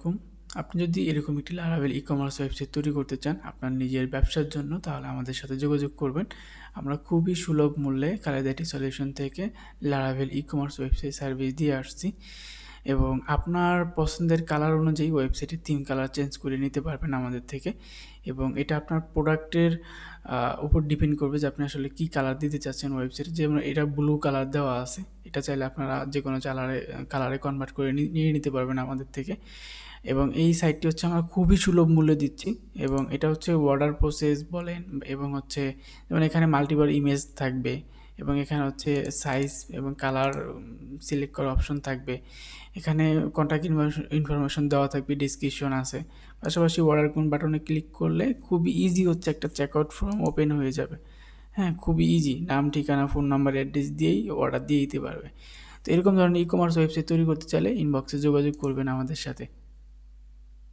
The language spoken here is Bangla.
এরকম আপনি যদি এরকম একটি লারাভেল ই কমার্স ওয়েবসাইট তৈরি করতে চান, আপনার নিজের ব্যবসার জন্য, তাহলে আমাদের সাথে যোগাযোগ করবেন। আমরা খুবই সুলভ মূল্যে কালেদাটি সলিউশন থেকে Laravel e commerce website service দিয়ে আসছি। এবং আপনার পছন্দের কালার অনুযায়ী ওয়েবসাইটের থিম কালার চেঞ্জ করে নিতে পারবেন আমাদের থেকে এবং এটা আপনার প্রোডাক্টের উপর ডিপেন্ড করবে যে আপনি আসলে কী কালার দিতে চাচ্ছেন ওয়েবসাইটে যেমন এটা ব্লু কালার দেওয়া আছে, এটা চাইলে আপনারা যে কোনো কালারে কালারে কনভার্ট করে নিয়ে নিতে পারবেন আমাদের থেকে। এবং এই সাইটটি হচ্ছে আমরা খুবই সুলভ মূল্যে দিচ্ছি এবং এটা হচ্ছে অর্ডার প্রসেস বলেন এবং হচ্ছে, যেমন এখানে মাল্টিবার ইমেজ থাকবে এবং এখানে হচ্ছে সাইজ এবং কালার সিলেক্ট করার অপশন থাকবে। এখানে কন্ট্যাক্ট ইনফরমেশন দেওয়া থাকবে ডিসক্রিপশন আছে। পাশাপাশি অর্ডার কোন বাটনে ক্লিক করলে খুবই ইজি হচ্ছে একটা চেক আউট ফর্ম ওপেন হয়ে যাবে। হ্যাঁ খুবই ইজি নাম, ঠিকানা ফোন নাম্বার অ্যাড্রেস দিয়েই অর্ডার দিয়ে দিতে পারবে। তো এরকম ধরনের ই কমার্স ওয়েবসাইট তৈরি করতে চাইলে ইনবক্সে যোগাযোগ করবেন আমাদের সাথে।